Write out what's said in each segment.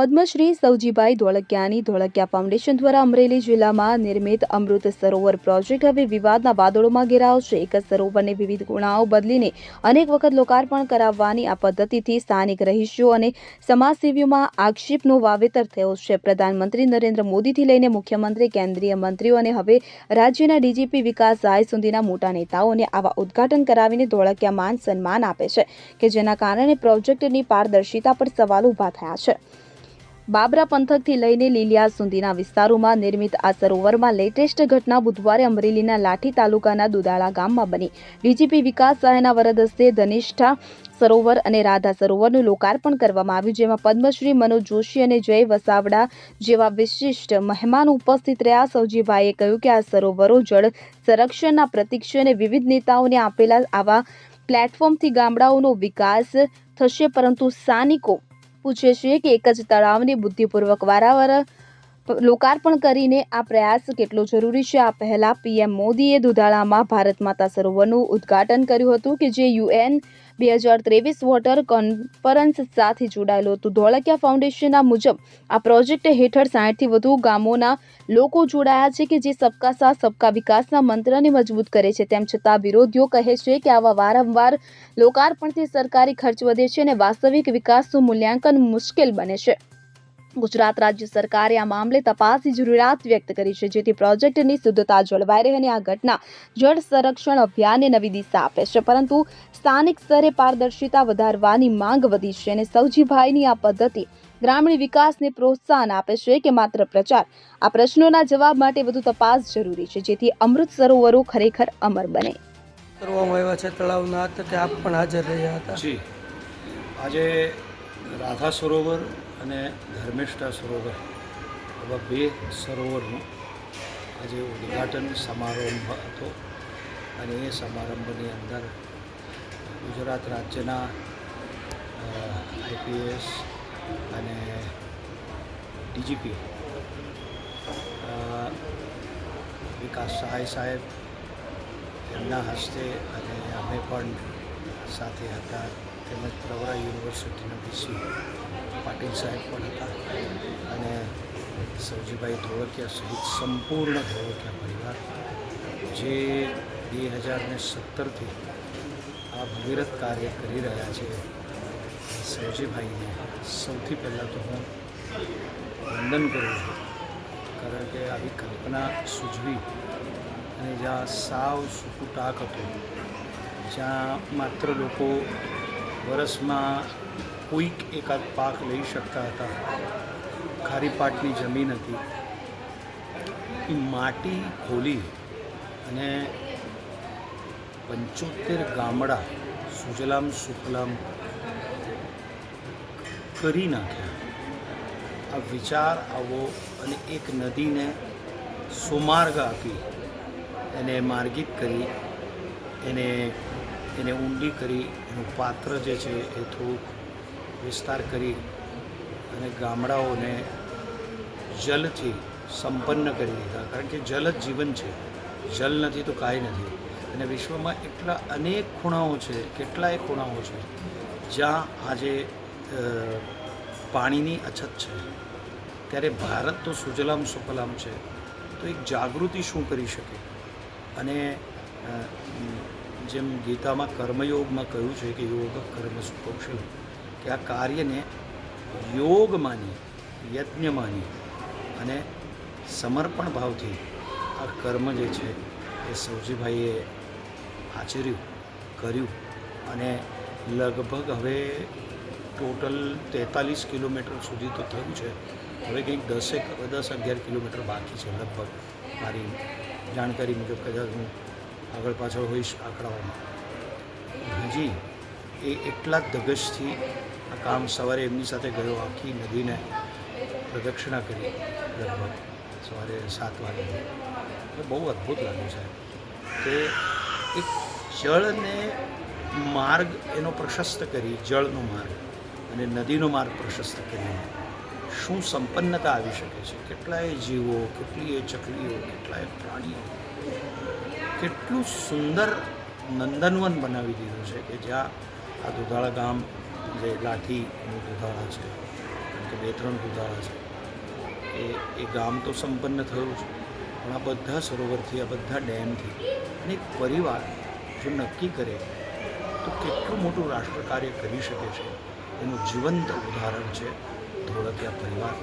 પદ્મશ્રી સૌજીભાઈ ધોળકિયાની ધોળકિયા ફાઉન્ડેશન દ્વારા અમરેલી જિલ્લામાં નિર્મિત અમૃત સરોવર પ્રોજેક્ટ હવે વિવાદના વાદળોમાં ઘેરાયો છે. એક સરોવરને વિવિધ ગુણાઓ બદલીને અનેક વખત લોકાર્પણ કરાવવાની આ પદ્ધતિથી સ્થાનિક રહીશો અને સમાજસેવીઓમાં આક્ષેપનો વાવેતર થયો છે. પ્રધાનમંત્રી નરેન્દ્ર મોદીથી લઈને મુખ્યમંત્રી, કેન્દ્રીય મંત્રીઓ અને હવે રાજ્યના ડીજીપી વિકાસ રાય સુધીના મોટા નેતાઓને આવા ઉદ્ઘાટન કરાવીને ધોળકિયા માન સન્માન આપે છે કે જેના કારણે પ્રોજેક્ટની પારદર્શિતા પર સવાલ ઊભા થયા છે. બાબરા પંથકથી લઈને લીલિયા સુધીના વિસ્તારોમાં નિર્મિત આ સરોવરમાં લેટેસ્ટ ઘટના બુધવારે અમરેલીના લાઠી તાલુકાના દુદાળા ગામમાં બની. ડીજીપી વિકાસ સહાયના વરદ હસ્તે ધનિષ્ઠા સરોવર અને રાધા સરોવરનું લોકાર્પણ કરવામાં આવ્યું, જેમાં પદ્મશ્રી મનોજ જોશી અને જય વસાવડા જેવા વિશિષ્ટ મહેમાનો ઉપસ્થિત રહ્યા. સૌજીભાઈએ કહ્યું કે આ સરોવરો જળ સંરક્ષણના પ્રતીક છે અને વિવિધ નેતાઓને આપેલા આવા પ્લેટફોર્મથી ગામડાઓનો વિકાસ થશે, પરંતુ સ્થાનિકો પૂછે છે કે એક જ તળાવની બુદ્ધિપૂર્વક વારંવાર લોકાર્પણ કરીને આ પ્રયાસ કેટલો જરૂરી છે? આ પહેલા પીએમ મોદીએ દુધાળામાં ભારત માતા સરોવરનું ઉદ્ઘાટન કર્યું હતું કે જે યુએન બે હજાર ત્રેવીસ વોટર કોન્ફરન્સ સાથે જોડાયેલું હતું. ધોળકિયા ફાઉન્ડેશનના મુજબ આ પ્રોજેક્ટ હેઠળ સાઠથી વધુ ગામોના લોકો જોડાયા છે કે જે સબકા સાથ, સબકા વિકાસના મંત્રને મજબૂત કરે છે. તેમ છતાં વિરોધીઓ કહે છે કે આવા વારંવાર લોકાર્પણથી સરકારી ખર્ચ વધે છે અને વાસ્તવિક વિકાસનું મૂલ્યાંકન મુશ્કેલ બને છે. ગુજરાત રાજ્ય સરકારે આ મામલે તપાસની જરૂરિયાત વ્યક્ત કરી છે જેથી પ્રોજેક્ટની શુદ્ધતા જળવાઈ રહે અને આ ઘટના જળ સંરક્ષણ અભિયાનને નવી દિશા આપે છે. પરંતુ સ્થાનિક સ્તરે પારદર્શિતા વધારવાની માંગ વધી છે અને સૌજીભાઈની આ પદ્ધતિ ગ્રામીણ વિકાસને પ્રોત્સાહન આપે છે કે માત્ર પ્રચાર. આ પ્રશ્નોના જવાબ માટે વધુ તપાસ જરૂરી છે જેથી અમૃત સરોવરો ખરેખર અમર બને. કરવામાં આવ્યા છે તળાવના તે આપ પણ હાજર રહ્યા હતા? આજે રાધા સરોવર અને ધર્મેષ્ઠા સરોવર એવા બે સરોવરનું આજે ઉદ્ઘાટન સમારંભ હતો. અને એ સમારંભની અંદર ગુજરાત રાજ્યના આઈપીએસ અને ડીજીપી વિકાસ સહાય સાહેબ એમના હસ્તે અને અમે પણ સાથે હતા. તેમજ પ્રવરા યુનિવર્સિટીના વીસી પાટીલ સાહેબ પણ હતા અને સૌજીભાઈ ધોળકિયા સહિત સંપૂર્ણ ધોળકિયા પરિવાર જે બે હજાર ને સત્તરથી આ ભગીરથ કાર્ય કરી રહ્યા છે. સૌજીભાઈને સૌથી પહેલાં તો હું વંદન કરું છું, કારણ કે આવી કલ્પના સૂચવી અને જ્યાં સાવ સૂકું ટાક હતું, જ્યાં માત્ર લોકો વરસમાં કોઈક એકાદ પાક લઈ શકતા હતા. ખારી પાટની જમીન હતી. એ માટી ખોલી અને પંચોતેર ગામડા સુજલામ સુફલામ કરી નાખ્યા. આ વિચાર આવો અને એક નદીને સુમાર્ગ આપી. એને માર્ગિત કરી. એને એને ઊંડી કરી, એનું પાત્ર જે છે એ થોડુંક વિસ્તાર કરી અને ગામડાઓને જલથી સંપન્ન કરી દીધા કારણ કે જલ જ જીવન છે. જલ નથી તો કાંઈ નથી. અને વિશ્વમાં એટલા અનેક ખૂણાઓ છે, કેટલાય ખૂણાઓ છે, જ્યાં આજે પાણીની અછત છે. ત્યારે ભારત તો સુજલામ સુફલામ છે. તો એક જાગૃતિ શું કરી શકે? અને જેમ ગીતામાં કર્મયોગમાં કહ્યું છે કે યોગ કર્મ સુકૌશલ કે આ કાર્યને યોગ માની, યજ્ઞ માની અને સમર્પણ ભાવથી આ કર્મ જે છે એ સૌજીભાઈએ આચર્યું, કર્યું અને લગભગ હવે ટોટલ તેતાલીસ કિલોમીટર સુધી તો થયું છે. હવે કંઈક દસેક, દસ અગિયાર કિલોમીટર બાકી છે લગભગ. મારી જાણકારી મુજબ કદાચ હું આગળ પાછળ હોઈશ આંકડાઓમાં હજી, એ એટલા જ ધગશથી આ કામ સવારે એમની સાથે ગયો, આખી નદીને પ્રદક્ષિણા કરી લગભગ સવારે સાત વાગે. એ બહુ અદ્ભુત લાગ્યું છે કે એક જળને માર્ગ એનો પ્રશસ્ત કરી, જળનો માર્ગ અને નદીનો માર્ગ પ્રશસ્ત કરીને શું સંપન્નતા આવી શકે છે? કેટલાય જીવો, કેટલીય ચકલીઓ, કેટલાય પ્રાણીઓ કેટલું સુંદર નંદનવન બનાવી દીધું છે કે જ્યાં આ દુધાળા ગામ જે લાઠીનું દુધાળા છે કે બે ત્રણ દુધાળા છે, એ એ ગામ તો સંપન્ન થયું છે. પણ આ બધા સરોવરથી, આ બધા ડેમથી અને એક પરિવાર જો નક્કી કરે તો કેટલું મોટું રાષ્ટ્ર કાર્ય કરી શકે છે. એનું જીવંત ઉદાહરણ છે ધોળકિયા પરિવાર.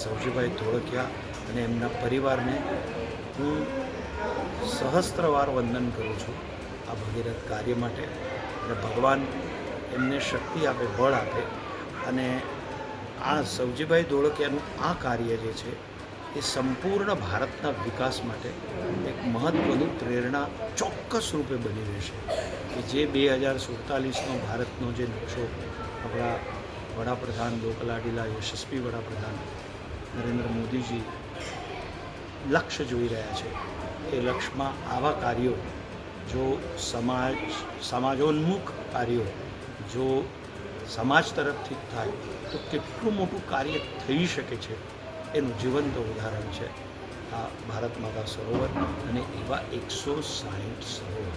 સૌજીભાઈ ધોળકિયા અને એમના પરિવારને હું સહસ્ત્રવાર વંદન કરું છું આ ભગીરથ કાર્ય માટે. અને ભગવાન એમને શક્તિ આપે, બળ આપે. અને આ સવજીભાઈ ધોળકિયાનું આ કાર્ય જે છે, એ સંપૂર્ણ ભારતના વિકાસ માટે એક મહત્ત્વની પ્રેરણા ચોક્કસ રૂપે બની રહેશે. કે જે બે હજાર સુડતાલીસનો ભારતનો જે નકશો, આપણા વડાપ્રધાન લોકલાડીલા યશસ્વી વડાપ્રધાન નરેન્દ્ર મોદીજી લક્ષ્ય જોઈ રહ્યા છે. એ લક્ષ્યમાં આવા કાર્યો, જો સમાજ, સમાજોન્મુખ કાર્યો, જો સમાજ તરફથી થાય, તો કેટલું મોટું કાર્ય થઈ શકે છે, એનું જીવંત ઉદાહરણ છે આ ભારત માતા સરોવર અને એવા એકસો સાહીઠ સરોવર.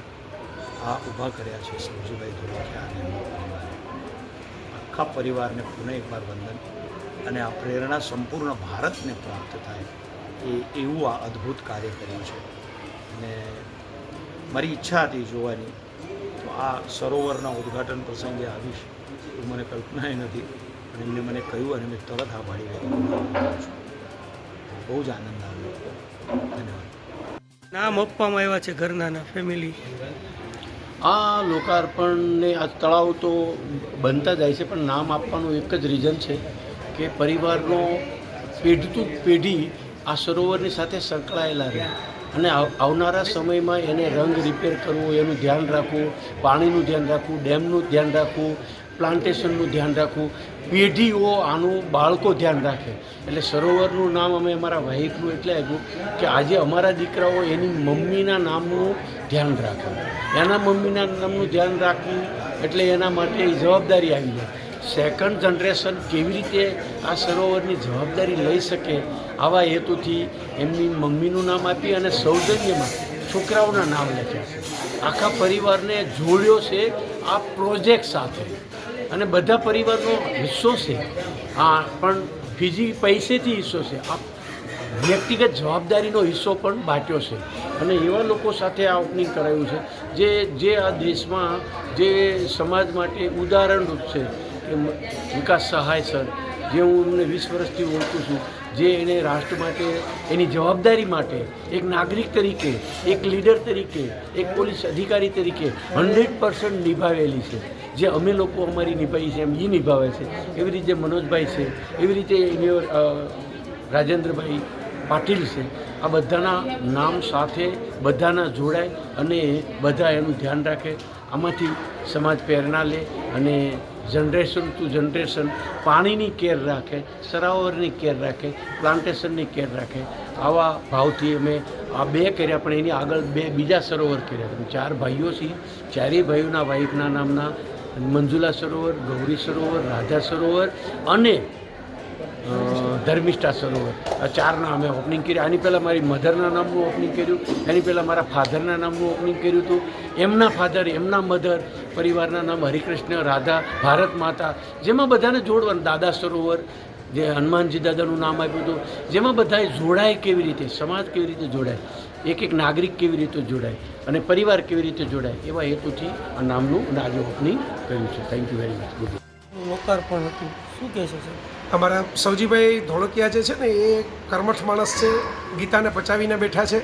આ ઊભા કર્યા છે સૌજીભાઈ ધોળકિયા અને એમના પરિવારે. આખા પરિવારને પુનઃ એકવાર વંદન અને આ પ્રેરણા સંપૂર્ણ ભારતને પ્રાપ્ત થાય. એ એવું આ અદ્ભુત કાર્ય કર્યું છે. અને મારી ઈચ્છા હતી જોવાની. તો આ સરોવરના ઉદ્ઘાટન પ્રસંગે આવીશ. એવું મને કલ્પનાય નથી. અને એમને મને કહ્યું અને મેં તરત હા પાડી બહુ જ આનંદ આવ્યો. ધન્યવાદ. નામ આપવામાં આવ્યા છે ઘરનાના ફેમિલી આ લોકાર્પણને આ તળાવ તો બનતા જાય છે પણ નામ આપવાનું એક જ રીઝન છે કે પરિવારનો પેઢતું પેઢી આ સરોવરની સાથે સંકળાયેલા રહે. અને આવનારા સમયમાં એને રંગ રિપેર કરવો, એનું ધ્યાન રાખવું, પાણીનું ધ્યાન રાખવું, ડેમનું ધ્યાન રાખવું પ્લાન્ટેશનનું ધ્યાન રાખવું. પેઢીઓ આનું, બાળકો ધ્યાન રાખે. એટલે સરોવરનું નામ અમે અમારા વાહિકનું એટલે આપ્યું કે આજે અમારા દીકરાઓ એની મમ્મીના નામનું ધ્યાન રાખે. એના મમ્મીના નામનું ધ્યાન રાખવું એટલે એના માટે જવાબદારી આવી જાય. સેકન્ડ જનરેશન કેવી રીતે આ સરોવરની જવાબદારી લઈ શકે આવા હેતુથી એમની મમ્મીનું નામ આપી અને સૌજન્યમાં છોકરાઓના નામ લખ્યા છે. આખા પરિવારને જોડ્યો છે આ પ્રોજેક્ટ સાથે. અને બધા પરિવારનો હિસ્સો છે. હા પણ ફીજી પૈસેથી હિસ્સો છે. આ વ્યક્તિગત જવાબદારીનો હિસ્સો પણ બાટ્યો છે. અને એવા લોકો સાથે આ ઓપનિંગ કરાયું છે. જે જે આ દેશમાં જે સમાજ માટે ઉદાહરણરૂપ છે. કે વિકાસ સહાય સર, જે હું એમને વીસ વર્ષથી ઓળખું છું, જે એને રાષ્ટ્ર માટે, એની જવાબદારી માટે, એક નાગરિક તરીકે, એક લીડર તરીકે, એક પોલીસ અધિકારી તરીકે હંડ્રેડ પર્સન્ટ નિભાવેલી છે. જે અમે લોકો અમારી નિભાવી છે, એમ એ નિભાવે છે. એવી રીતે મનોજભાઈ છે, એવી રીતે રાજેન્દ્રભાઈ પાટીલ છે. આ બધાના નામ સાથે બધાના જોડાય અને બધા એનું ધ્યાન રાખે. આમાંથી સમાજ પ્રેરણા લે અને જનરેશન ટુ જનરેશન પાણીની કેર રાખે, સરોવરની કેર રાખે, પ્લાન્ટેશનની કેર રાખે. આવા ભાવથી અમે આ બે કર્યા, પણ એની આગળ બે બીજા સરોવર કર્યા. ચાર ભાઈઓ છીએ. ચારેય ભાઈઓના વાઈફના નામના મંજુલા સરોવર, ગૌરી સરોવર, રાધા સરોવર અને ધર્મિષ્ઠા સરોવર ચારના અમે ઓપનિંગ કર્યા. આની પહેલાં મારી મધરના નામનું ઓપનિંગ કર્યું. એની પહેલાં મારા ફાધરના નામનું ઓપનિંગ કર્યું હતું. એમના ફાધર એમના મધર પરિવારના નામ હરિકૃષ્ણ, રાધા, ભારત માતા, જેમાં બધાને જોડવાનું, દાદા સરોવર, જે હનુમાનજી દાદાનું નામ આપ્યું હતું, જેમાં બધાએ જોડાય કેવી રીતે, સમાજ કેવી રીતે જોડાય, એક એક નાગરિક કેવી રીતે જોડાય, અને પરિવાર કેવી રીતે જોડાય, એવા હેતુથી આ નામનું આજે ઓપનિંગ કર્યું છે. Thank you very much good લોકાર્પણ હતું. શું કહેશો સર અમારા સૌજીભાઈ ધોળકિયા જે છે ને, એ કર્મઠ માણસ છે, ગીતાને પચાવીને બેઠા છે.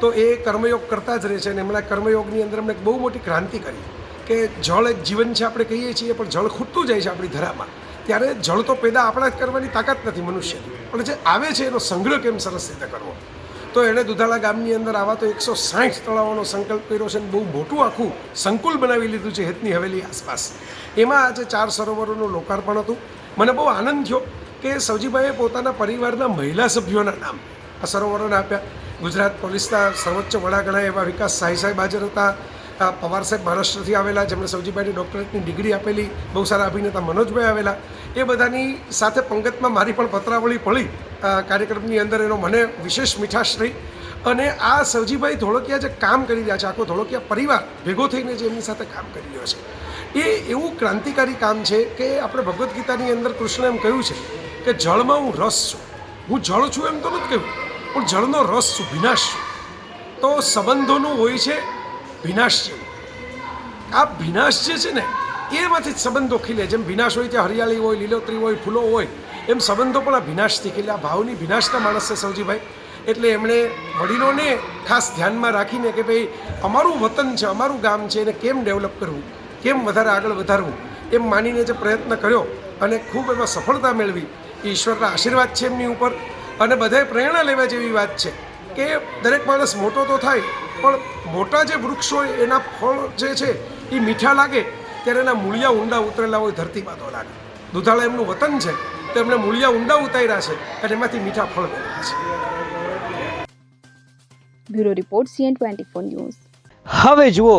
તો એ કર્મયોગ કરતા જ રહે છે અને એમના કર્મયોગની અંદર એમણે બહુ મોટી ક્રાંતિ કરી કે જળ એક જીવન છે આપણે કહીએ છીએ, પણ જળ ખૂટતું જાય છે આપણી ધરામાં. ત્યારે જળ તો પેદા આપણા જ કરવાની તાકાત નથી મનુષ્યની. પણ જે આવે છે એનો સંગ્રહ કેમ સરસ રીતે કરવો? તો એણે દુધાળા ગામની અંદર આવા તો એકસો સાઠ તળાવોનો સંકલ્પ કર્યો છે અને બહુ મોટું આખું સંકુલ બનાવી લીધું છે હેતની હવેલી આસપાસ. એમાં આજે ચાર સરોવરોનું લોકાર્પણ હતું. મને બહુ આનંદ થયો કે સૌજીભાઈએ પોતાના પરિવારના મહિલા સભ્યોના નામ આ સરોવરોને આપ્યા. ગુજરાત પોલીસના સર્વોચ્ચ વડા ગણાય એવા વિકાસ સાહી સાહેબ હાજર હતા. પવાર સાહેબ મહારાષ્ટ્રથી આવેલા, જેમણે સૌજીભાઈની ડૉક્ટરેટની ડિગ્રી આપેલી, બહુ સારા અભિનેતા મનોજભાઈ આવેલા. એ બધાની સાથે પંગતમાં મારી પણ પત્રાવળી પડી. કાર્યક્રમની અંદર એનો મને વિશેષ મીઠાશ રહી. અને આ સવજીભાઈ ધોળકિયા જે કામ કરી રહ્યા છે, આખો ધોળકિયા પરિવાર ભેગો થઈને જે એમની સાથે કામ કરી રહ્યો છે. એ એવું ક્રાંતિકારી કામ છે કે આપણે ભગવદ્ ગીતાની અંદર કૃષ્ણ એમ કહ્યું છે કે જળમાં હું રસ છું. હું જળ છું એમ તો નથી કહ્યું, પણ જળનો રસ છું, વિનાશ છું. તો સંબંધોનું હોય છે વિનાશ જેવું. આ વિનાશ જે છે ને, એમાંથી જ સંબંધો ખીલે. જેમ વિનાશ હોય ત્યાં હરિયાળી હોય, લીલોતરી હોય, ફૂલો હોય, એમ સંબંધો પણ આ વિનાશથી ખીલે. આ ભાવની વિનાશના માણસ છે સૌજીભાઈ એટલે એમણે વડીલોને ખાસ ધ્યાનમાં રાખીને કે ભાઈ, અમારું વતન છે, અમારું ગામ છે, એને કેમ ડેવલપ કરવું? કેમ વધારે આગળ વધારવું એમ માનીને જે પ્રયત્ન કર્યો અને ખૂબ એમાં સફળતા મેળવી. એ ઈશ્વરના આશીર્વાદ છે એમની ઉપર અને બધાએ પ્રેરણા લેવા જેવી વાત છે કે દરેક માણસ મોટો તો થાય પણ મોટા જે વૃક્ષ હોય એના ફળ જે છે એ મીઠા લાગે ત્યારે એના મૂળિયા ઊંડા ઉતરેલા હોય ધરતીમાં તો લાગે. દુધાળા એમનું વતન છે તો એમણે મૂળિયા ઊંડા ઉતાર્યા છે અને એમાંથી મીઠા ફળ મળ્યા છે. Bureau report CN twenty four news. હવે જુઓ